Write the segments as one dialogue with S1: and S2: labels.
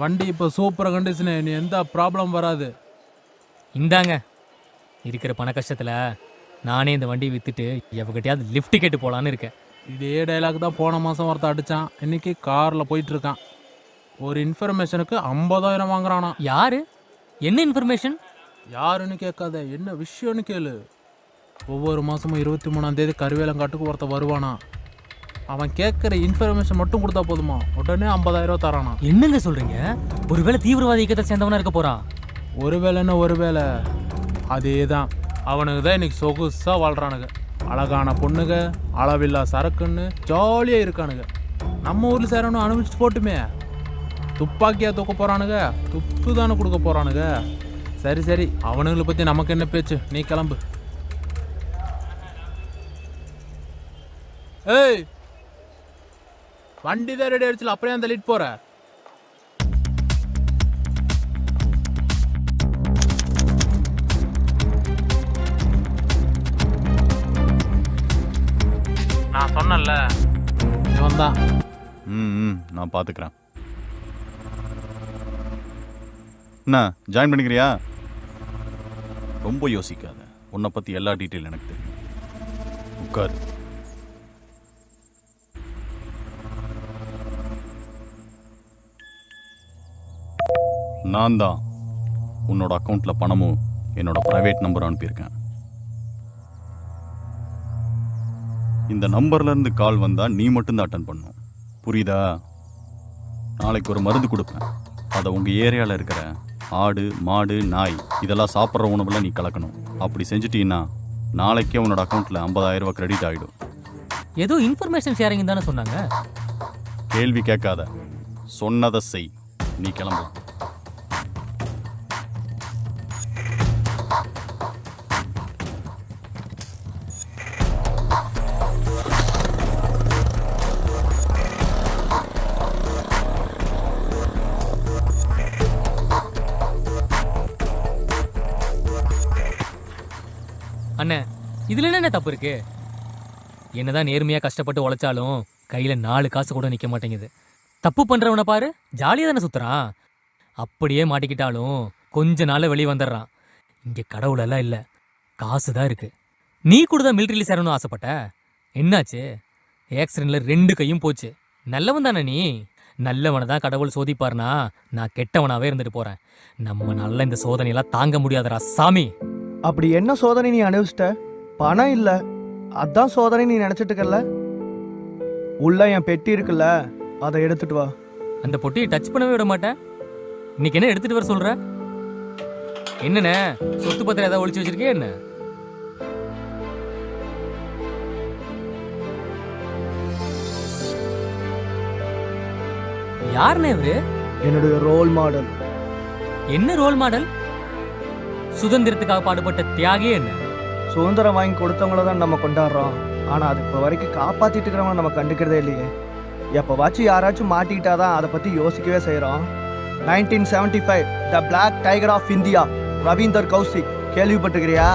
S1: வண்டி இப்போ super condition நீ எந்த ப்ராப்ளம் வராது.
S2: இந்தாங்க இருக்கிற பண கஷ்டத்தில் நானே இந்த வண்டியை விற்றுட்டு எவகிட்டயாவது லிஃப்ட் கேட்டு போகலான்னு இருக்கேன்.
S1: இதே டைலாக் தான் போன மாதம் ஒருத்தன் அடித்தான் இன்னைக்கு காரில் போயிட்டு இருக்கான். ஒரு இன்ஃபர்மேஷனுக்கு ஐம்பதாயிரம் வாங்குறானா?
S2: யாரு? என்ன இன்ஃபர்மேஷன்
S1: யாருன்னு கேட்காத என்ன விஷயம்னு கேளு. ஒவ்வொரு மாதமும் இருபத்தி மூணாம் தேதி கருவேலங்காட்டுக்கு ஒருத்தன் வருவானா? அவன் கேட்குற இன்ஃபர்மேஷன் மட்டும் கொடுத்தா போதுமா? உடனே ஐம்பதாயிரம் தரானா.
S2: என்னங்க சொல்றீங்க? ஒருவேளை தீவிரவாத இயக்கத்தை சேர்ந்தவனா இருக்க போறான்
S1: ஒருவேளைன்னா ஒருவேளை அதே தான் அவனுக்கு தான் இன்னைக்கு சொகுசாக வாழ்கிறானுங்க அழகான பொண்ணுங்க அளவில்லா சரக்குன்னு ஜாலியாக இருக்கானுங்க. நம்ம ஊரில் சேரணும் அனுபவிச்சுட்டு போட்டுமே. துப்பாக்கியா தூக்க போகிறானுங்க துப்பு தானே கொடுக்க போகிறானுங்க சரி சரி. அவனுங்களை பற்றி நமக்கு என்ன பேச்சு? நீ கிளம்பு. ஏய் வண்டி தான் ரெடி ஆயிடுச்சுல அப்புறம் ஏன் தள்ளிட்டு போற. நான் சொன்னேன்ல. இவன் தான்
S3: ம் ம் நான் பார்த்துக்கிறேன் என்ன ஜாயின் பண்ணிக்கிறியா? ரொம்ப யோசிக்காத. உன்னை பற்றி எல்லா டீட்டெயில் எனக்கு தெரியும். உட்கார். நான் தான் உன்னோட அக்கௌண்ட்டில் பணமும் என்னோட ப்ரைவேட் நம்பர் அனுப்பியிருக்கேன். இந்த நம்பர்ல இருந்து கால் வந்தா நீ மட்டும்தான் அட்டன் பண்ணும். புரியுதா? நாளைக்கு ஒரு மருந்து கொடுப்பேன். அதை உங்க ஏரியால இருக்கிற ஆடு மாடு நாய் இதெல்லாம் சாப்பிட்ற உணவுல நீ கலக்கணும். அப்படி செஞ்சுட்டீன்னா நாளைக்கே உன்னோட அக்கௌண்ட்ல 50000 ரூபாய் கிரெடிட் ஆயிடும்.
S2: ஏதோ இன்ஃபர்மேஷன் ஷேரிங் தானே சொன்னாங்க?
S3: கேள்வி கேட்காத. சொன்னதை செய். நீ கிளம்பலாம்
S2: அண்ணே இதுல என்ன தப்பு இருக்கு? என்னதான் நேர்மையா கஷ்டப்பட்டு உழைச்சாலும் கையில நாலு காசு கூட நிக்க மாட்டேங்குது. தப்பு பண்றவனை பாரு ஜாலியா தானே சுத்துறான். அப்படியே மாட்டிக்கிட்டாலும் கொஞ்ச நாள்ல வெளியே வந்துடுறான். இங்க கடவுள் எல்லாம் இல்ல காசு தான் இருக்கு. நீ கூட தான் மிலிட்ரியில் சேரணும்னு ஆசைப்பட்ட? என்னாச்சு? ஆக்சிடென்ட்ல ரெண்டு கையும் போச்சு. நல்லவன் தானே நீ? நல்லவனை தான் கடவுள் சோதிப்பார்னா நான் கெட்டவனாவே இருந்துட்டு போறேன். நம்ம நல்ல இந்த சோதனையெல்லாம் தாங்க முடியாதடா சாமி.
S4: அப்படி என்ன சோதனை நீ அனுபவிச்சிட்ட? பணம் இல்ல. அதான் சோதனை நீ நினைச்சிட்டு இருக்கல உள்ள என் பெட்டி இருக்குல்ல அதை எடுத்துட்டு வா.
S2: அந்த பொட்டியை டச் பண்ணவே விட மாட்டேன். இன்னைக்கு என்ன எடுத்துட்டு வர சொல்ற? என்னண்ணே? சொத்து பத்திரம் ஏதாவது ஒளிச்சு வச்சிருக்கே என்ன? யாருண்ணே இவரு?
S4: என்னுடைய ரோல் மாடல்
S2: என்ன ரோல் மாடல் சுதந்திரத்துக்காக பாடுபட்ட தியாகி என்ன?
S4: சுதந்திரம் வாங்கி கொடுத்தவங்கள தான் நம்ம கொண்டாடுறோம். ஆனால் அது இப்போ வரைக்கும் காப்பாற்றிட்டு இருக்கிறவங்க நம்ம கண்டுக்கிறதே இல்லையே. எப்போவாச்சும் யாராச்சும் மாட்டிக்கிட்டா தான் அதை பற்றி யோசிக்கவே செய்கிறோம் nineteen seventy five the black tiger of India Ravinder Kaushik கேள்விப்பட்டிருக்கிறியா?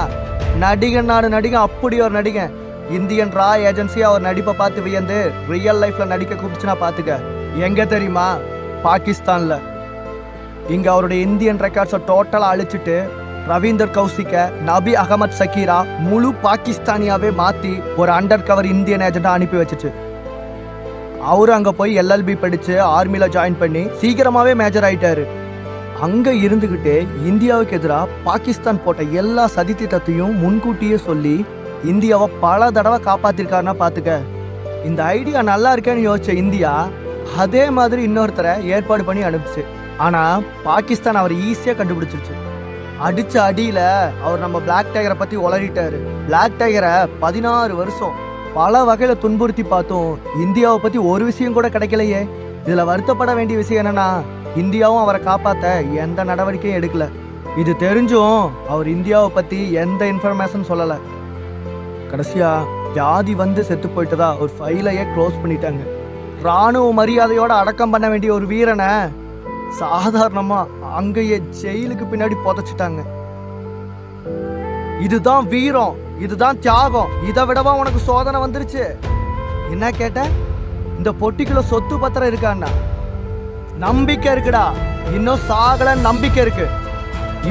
S4: நடிகன் நாடு நடிகன் அப்படி ஒரு நடிகன். இந்தியன் ரா ஏஜென்சி அவர் நடிப்பை பார்த்து வியந்து ரியல் லைஃப்ல நடிக்க கூப்பிச்சுனா பார்த்துக்க. எங்க தெரியுமா? பாகிஸ்தான்ல. இங்க அவருடைய இந்தியன் ரெக்கார்ட்ஸை டோட்டலாக அழிச்சிட்டு ரவீந்தர் கௌசிக்க நபி அகமது சக்கீரா முழு பாகிஸ்தானியாவே மாத்தி ஒரு அண்டர் கவர் இந்தியன் ஏஜென்ட்டா அனுப்பி வச்சுச்சு. அவரு அங்க போய் எல்எல்பி படிச்சு ஆர்மியில் ஜாயின் பண்ணி சீக்கிரமாவே மேஜர் ஆயிட்டாரு. அங்க இருந்துகிட்டே இந்தியாவுக்கு எதிராக பாகிஸ்தான் போட்ட எல்லா சதித்திட்டத்தையும் முன்கூட்டியே சொல்லி இந்தியாவை பல தடவை காப்பாத்திருக்காருன்னா பாத்துக்க. இந்த ஐடியா நல்லா இருக்கேன்னு யோசிச்ச இந்தியா அதே மாதிரி இன்னொருத்தரை ஏற்பாடு பண்ணி அனுப்பிச்சு. ஆனா பாகிஸ்தான் அவர் ஈஸியா கண்டுபிடிச்சிருச்சு. அடிச்ச அடியில அவர் நம்ம பிளாக் டைகரை பத்தி உளறிட்டாரு. பிளாக் டைகரை பதினாறு வருஷம் பல வகையில துன்புறுத்தி பார்த்தோம். இந்தியாவை பத்தி ஒரு விஷயம் கூட கிடைக்கலையே. இதுல வருத்தப்பட வேண்டிய விஷயம் என்னன்னா இந்தியாவும் அவரை காப்பாத்த எந்த நடவடிக்கையும் எடுக்கல. இது தெரிஞ்சும் அவர் இந்தியாவை பத்தி எந்த இன்ஃபர்மேஷன் சொல்லல. கடைசியா ஜாதி வந்து செத்து போயிட்டதா ஒரு ஃபைலையே க்ளோஸ் பண்ணிட்டாங்க. ராணுவ மரியாதையோட அடக்கம் பண்ண வேண்டிய ஒரு வீரனை சாதாரணமா அங்கேயே ஜெயிலுக்கு பின்னாடி புதைச்சிட்டாங்க. இதுதான் வீரம் இதுதான் தியாகம். இதை விடவா உனக்கு சோதனை வந்துருச்சு? என்ன கேட்ட இந்த பொட்டிக்குள்ள சொத்து பத்திரம் இருக்கான்னா நம்பிக்கை இருக்குடா. இன்னும் சாகல நம்பிக்கை இருக்கு.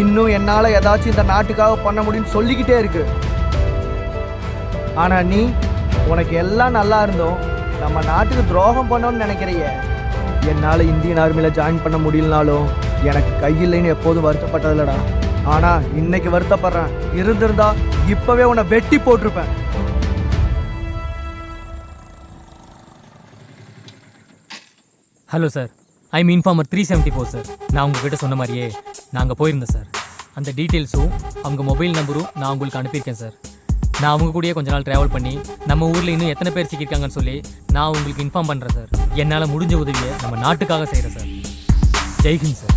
S4: இன்னும் என்னால ஏதாச்சும் இந்த நாட்டுக்காக பண்ண முடியும்னு சொல்லிக்கிட்டே இருக்கு. ஆனா நீ உனக்கு எல்லாம் நல்லா இருந்தோம் நம்ம நாட்டுக்கு துரோகம் பண்ணோம்னு நினைக்கிறிய? என்னால் இந்தியன் ஆர்மியில் ஜாயின் பண்ண முடியலனாலும் எனக்கு கையில்லைன்னு எப்போதும் வருத்தப்பட்டதில்லடா. ஆனால் இன்னைக்கு வருத்தப்படுறேன். இருந்திருந்தா இப்போவே உன்னை வெட்டி போட்டிருப்பேன்.
S2: Hello sir I mean former three seventy four sir நான் உங்ககிட்ட சொன்ன மாதிரியே நாங்கள் போயிருந்தேன் சார் அந்த டீட்டெயில்ஸும் அவங்க மொபைல் நம்பரும் நான் உங்களுக்கு அனுப்பியிருக்கேன் சார் நான் அவங்க கூடயே கொஞ்ச நாள் ட்ராவல் பண்ணி நம்ம ஊரில் இன்னும் எத்தனை பேர் சிக்கியிருக்காங்கன்னு சொல்லி நான் உங்களுக்கு இன்ஃபார்ம் பண்ணுறேன் சார். என்னால் முடிஞ்ச உதவியை நம்ம நாட்டுக்காக செய்கிறேன் சார். ஜெய்ஹிந்த் சார்.